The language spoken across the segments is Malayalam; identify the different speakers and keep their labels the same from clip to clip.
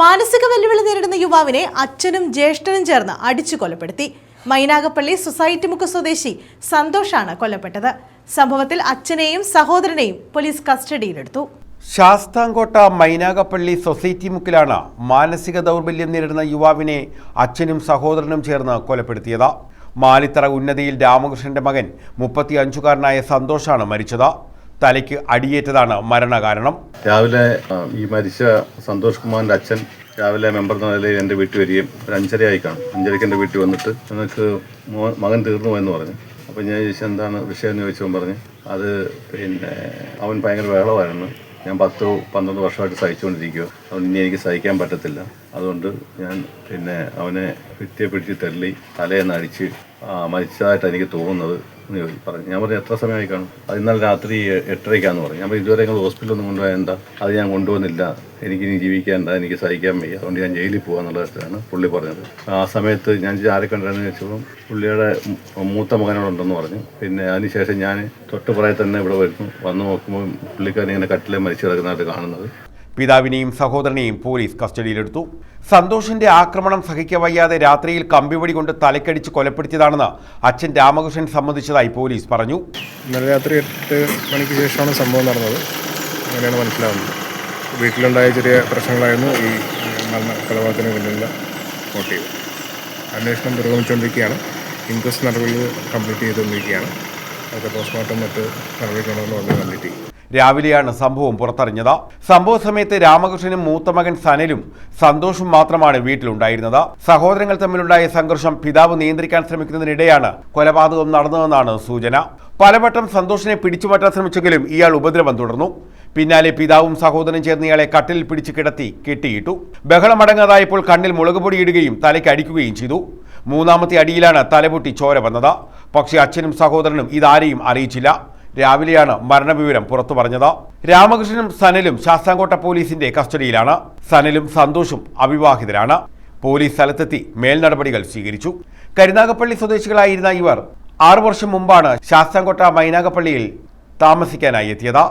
Speaker 1: മാനസിക വെല്ലുവിളി നേരിടുന്ന യുവാവിനെ അച്ഛനും ജ്യേഷ്ഠനും ചേർന്ന് അടിച്ചു കൊലപ്പെടുത്തി. മൈനാഗപ്പള്ളി സൊസൈറ്റി മുക്ക് സ്വദേശി സന്തോഷാണ് കൊല്ലപ്പെട്ടത്. സംഭവത്തിൽ അച്ഛനെയും സഹോദരനെയും പോലീസ് കസ്റ്റഡിയിലെടുത്തു.
Speaker 2: ശാസ്താംകോട്ട മൈനാഗപ്പള്ളി സൊസൈറ്റി മുക്കിലാണ് മാനസിക ദൗർബല്യം നേരിടുന്ന യുവാവിനെ അച്ഛനും സഹോദരനും ചേർന്ന് കൊലപ്പെടുത്തിയത്. മാലിത്തറ ഉന്നതിയിൽ രാമകൃഷ്ണന്റെ മകൻ മുപ്പത്തി അഞ്ചുകാരനായ സന്തോഷാണ് മരിച്ചത്. തലയ്ക്ക് അടിയേറ്റതാണ് മരണകാരണം.
Speaker 3: രാവിലെ ഈ മരിച്ച സന്തോഷ് കുമാറിന്റെ അച്ഛൻ രാവിലെ മെമ്പർ എന്ന നിലയിൽ എന്റെ വീട്ടിൽ വരികയും ഒരു അഞ്ചരയായി കാണും. അഞ്ചരയ്ക്ക് എന്റെ വീട്ടിൽ വന്നിട്ട് നിനക്ക് മകൻ തീർന്നു എന്ന് പറഞ്ഞു. അപ്പോൾ ഞാൻ ചോദിച്ചാൽ എന്താണ് വിഷയം? എന്ന് ചോദിച്ചവൻ പറഞ്ഞു അത് പിന്നെ അവൻ ഭയങ്കര ബഹളമായിരുന്നു ഞാൻ പത്തോ പന്ത്രണ്ട് വർഷമായിട്ട് സഹിച്ചുകൊണ്ടിരിക്കുക അവൻ ഇനി എനിക്ക് സഹിക്കാൻ പറ്റത്തില്ല. അതുകൊണ്ട് ഞാൻ പിന്നെ അവനെ ഭിത്തിയെ പിടിച്ച് തള്ളി തലയെന്ന് അടിച്ച് മരിച്ചതായിട്ട് എനിക്ക് തോന്നുന്നത്. എന്ന് ചോദിച്ചു പറഞ്ഞു. ഞാൻ പറഞ്ഞു എത്ര സമയമായി കാണും? അത് ഇന്നലെ രാത്രി എട്ടരയ്ക്കാന്ന് പറഞ്ഞു. ഞാൻ ഇതുവരെ നിങ്ങൾ ഹോസ്പിറ്റലിൽ ഒന്നും കൊണ്ടുപോയാൽ എന്താ? അത് ഞാൻ കൊണ്ടുവന്നില്ല എനിക്ക് ഇനി ജീവിക്കേണ്ട എനിക്ക് സഹിക്കാൻ വയ്യ. അതുകൊണ്ട് ഞാൻ ജയിലിൽ പോകാന്നുള്ളതാണ് പുള്ളി പറഞ്ഞത്. ആ സമയത്ത് ഞാൻ ആരെ കണ്ടായിരുന്നു ചോദിച്ചപ്പോൾ പുള്ളിയുടെ മൂത്ത മകനോടുണ്ടെന്ന് പറഞ്ഞു. പിന്നെ അതിനുശേഷം ഞാൻ തൊട്ട് തന്നെ ഇവിടെ വരുന്നു. വന്ന് നോക്കുമ്പോൾ പുള്ളിക്കാരൻ ഇങ്ങനെ കട്ടിലെ മരിച്ചു കിടക്കുന്നതായിട്ട് കാണുന്നത്.
Speaker 2: പിതാവിനെയും സഹോദരനെയും പോലീസ് കസ്റ്റഡിയിലെടുത്തു. സന്തോഷിന്റെ ആക്രമണം സഹിക്കവയ്യാതെ രാത്രിയിൽ കമ്പിവടി കൊണ്ട് തലക്കടിച്ച് കൊലപ്പെടുത്തിയതാണെന്ന് അച്ഛൻ രാമകൃഷ്ണൻ സമ്മതിച്ചതായി പോലീസ് പറഞ്ഞു.
Speaker 4: ഇന്നലെ രാത്രി എട്ട് മണിക്ക് ശേഷമാണ് സംഭവം നടന്നത്. അങ്ങനെയാണ് മനസ്സിലാവുന്നത്. വീട്ടിലുണ്ടായ ചെറിയ പ്രശ്നങ്ങളായിരുന്നു ഈ കൊലപാതകത്തിന് പിന്നിലുള്ള മോട്ടീവ് അന്വേഷണം പുരോഗമിച്ചുകൊണ്ടിരിക്കുകയാണ്. ഇൻക്വസ്റ്റ് നടപടികൾ കംപ്ലീറ്റ് ചെയ്തുകൊണ്ടിരിക്കുകയാണ്. അതൊക്കെ പോസ്റ്റ്മോർട്ടം മറ്റ് നടപടിക്രമങ്ങളും ഉടനെ കംപ്ലീറ്റ് ചെയ്യും
Speaker 2: രാവിലെയാണ് സംഭവം പുറത്തറിഞ്ഞത്. സംഭവ സമയത്ത് രാമകൃഷ്ണനും മൂത്ത മകൻ സനലും സന്തോഷും മാത്രമാണ് വീട്ടിലുണ്ടായിരുന്നത്. സഹോദരങ്ങൾ തമ്മിലുണ്ടായ സംഘർഷം പിതാവ് നിയന്ത്രിക്കാൻ ശ്രമിക്കുന്നതിനിടെയാണ് കൊലപാതകം നടന്നതെന്നാണ് സൂചന. പലവട്ടം സന്തോഷിനെ പിടിച്ചുമാറ്റാൻ ശ്രമിച്ചെങ്കിലും ഇയാൾ ഉപദ്രവം തുടർന്നു. പിന്നാലെ പിതാവും സഹോദരനും ചേർന്ന് ഇയാളെ കട്ടിൽ പിടിച്ചു കിടത്തി കെട്ടിയിട്ടു. ബഹളമടങ്ങാതായപ്പോൾ കണ്ണിൽ മുളകുപൊടി ഇടുകയും തലയ്ക്ക് അടിക്കുകയും ചെയ്തു. മൂന്നാമത്തെ അടിയിലാണ് തലപൊട്ടി ചോര വന്നത്. പക്ഷേ അച്ഛനും സഹോദരനും ഇതാരെയും അറിയിച്ചില്ല. രാവിലെയാണ് മരണവിവരം പുറത്തു പറഞ്ഞത് രാമകൃഷ്ണനും സനലും ശാസ്താംകോട്ട പോലീസിന്റെ കസ്റ്റഡിയിലാണ്. സനലും സന്തോഷും അവിവാഹിതരാണ്. പോലീസ് സ്ഥലത്തെത്തി മേൽനടപടികൾ സ്വീകരിച്ചു. കരുനാഗപ്പള്ളി സ്വദേശികളായിരുന്ന ഇവർ ആറു വർഷം മുമ്പാണ് ശാസ്താംകോട്ട മൈനാഗപ്പള്ളിയിൽ താമസിക്കാനായി എത്തിയത്.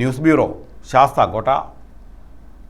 Speaker 2: News bureau Sasthamkotta.